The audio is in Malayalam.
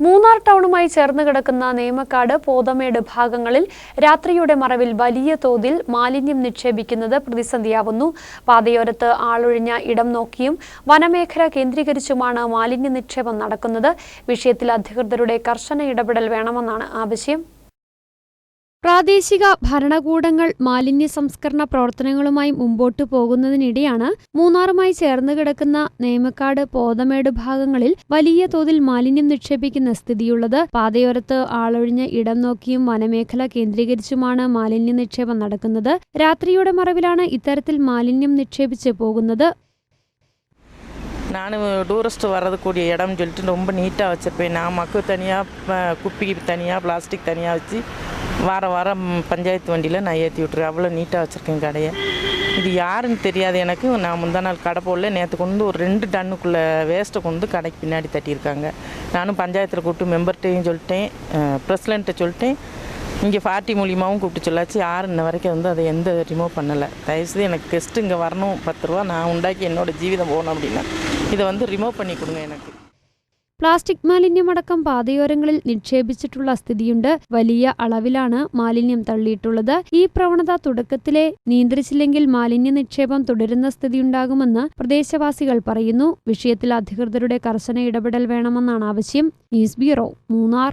മൂന്നാർ ടൗണുമായി ചേർന്ന് കിടക്കുന്ന നേമക്കാട് പോതമേട് ഭാഗങ്ങളിൽ രാത്രിയുടെ മറവിൽ വലിയ തോതിൽ മാലിന്യം നിക്ഷേപിക്കുന്നത് പ്രതിസന്ധിയാവുന്നു. പാതയോരത്ത് ആളൊഴിഞ്ഞ ഇടം നോക്കിയും വനമേഖല കേന്ദ്രീകരിച്ചുമാണ് മാലിന്യ നിക്ഷേപം നടക്കുന്നത്. വിഷയത്തിൽ അധികൃതരുടെ കർശന ഇടപെടൽ വേണമെന്നാണ് ആവശ്യം. പ്രാദേശിക ഭരണകൂടങ്ങൾ മാലിന്യ സംസ്കരണ പ്രവർത്തനങ്ങളുമായി മുമ്പോട്ടു പോകുന്നതിനിടെയാണ് മൂന്നാറുമായി ചേർന്ന് കിടക്കുന്ന നേമക്കാട് പോതമേട് ഭാഗങ്ങളിൽ വലിയ തോതിൽ മാലിന്യം നിക്ഷേപിക്കുന്ന സ്ഥിതിയുള്ളത്. പാതയോരത്ത് ആളൊഴിഞ്ഞ് ഇടം നോക്കിയും വനമേഖല കേന്ദ്രീകരിച്ചുമാണ് മാലിന്യ നിക്ഷേപം നടക്കുന്നത്. രാത്രിയുടെ മറവിലാണ് ഇത്തരത്തിൽ മാലിന്യം നിക്ഷേപിച്ച് പോകുന്നത്. நான் டூரிஸ்ட் வரதுக்கூடிய ഇടം சொல்லிட்டு ரொம்ப நீட்டாக வச்சுருப்பேன் நான் மக்கு தனியாக குப்பி தனியாக பிளாஸ்டிக் தனியாக வச்சு வார வாரம் பஞ்சாயத்து வண்டியில் நான் ஏற்றி விட்ருவேன் அவ்வளோ நீட்டாக வச்சுருக்கேன் கடையை. இது யாருன்னு தெரியாது எனக்கு. நான் முந்தா நாள் கடை போடல. நேற்று கொண்டு ஒரு ரெண்டு டன்னுக்குள்ளே வேஸ்ட்டை கொண்டு கடைக்கு பின்னாடி தட்டியிருக்காங்க. நானும் பஞ்சாயத்தில் கூப்பிட்டு மெம்பர்கிட்டையும் சொல்லிட்டேன். ப்ரெசிடெண்ட்டை சொல்லிட்டேன். இங்கே பார்ட்டி மூலியமாகவும் கூப்பிட்டு சொல்லாச்சு. யார் இன்ன வரைக்கும் வந்து அதை எந்த ரிமூவ் பண்ணலை. தயவுசெய்து எனக்கு கெஸ்ட்டு இங்கே வரணும். பத்து ரூபா நான் உண்டாக்கி என்னோடய ஜீவிதம் போகணும் அப்படின்னா இதை வந்து ரிமூவ் பண்ணி கொடுங்க எனக்கு. പ്ലാസ്റ്റിക് മാലിന്യമടക്കം പാതയോരങ്ങളിൽ നിക്ഷേപിച്ചിട്ടുള്ള സ്ഥിതിയുണ്ട്. വലിയ അളവിലാണ് മാലിന്യം തള്ളിയിട്ടുള്ളത്. ഈ പ്രവണത തുടക്കത്തിലെ നിയന്ത്രിച്ചില്ലെങ്കിൽ മാലിന്യ നിക്ഷേപം തുടരുന്ന സ്ഥിതിയുണ്ടാകുമെന്ന് പ്രദേശവാസികൾ പറയുന്നു. വിഷയത്തിൽ അധികൃതരുടെ കർശന ഇടപെടൽ വേണമെന്നാണ് ആവശ്യം. News bureau Munnar.